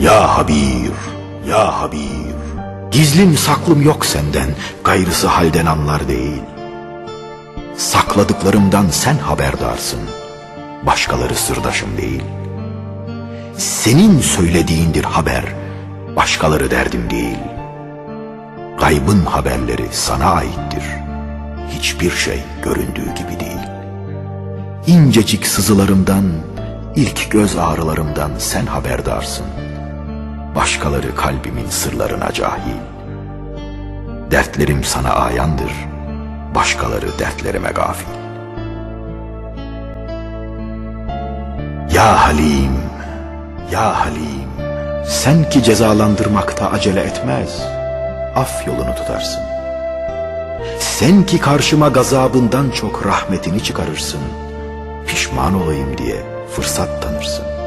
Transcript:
Ya Habir, ya Habir. Gizlim saklım yok senden, gayrısı halden anlar değil. Sakladıklarımdan sen haberdarsın, başkaları sırdaşım değil. Senin söylediğindir haber, başkaları derdim değil. Gaybın haberleri sana aittir. Hiçbir şey göründüğü gibi değil. İncecik sızılarımdan, ilk göz ağrılarımdan sen haberdarsın. Başkaları kalbimin sırlarına cahil. Dertlerim sana ayandır, başkaları dertlerime gafil. Ya Halim, ya Halim, sen ki cezalandırmakta acele etmez, af yolunu tutarsın. Sen ki karşıma gazabından çok rahmetini çıkarırsın, pişman olayım diye fırsat tanırsın.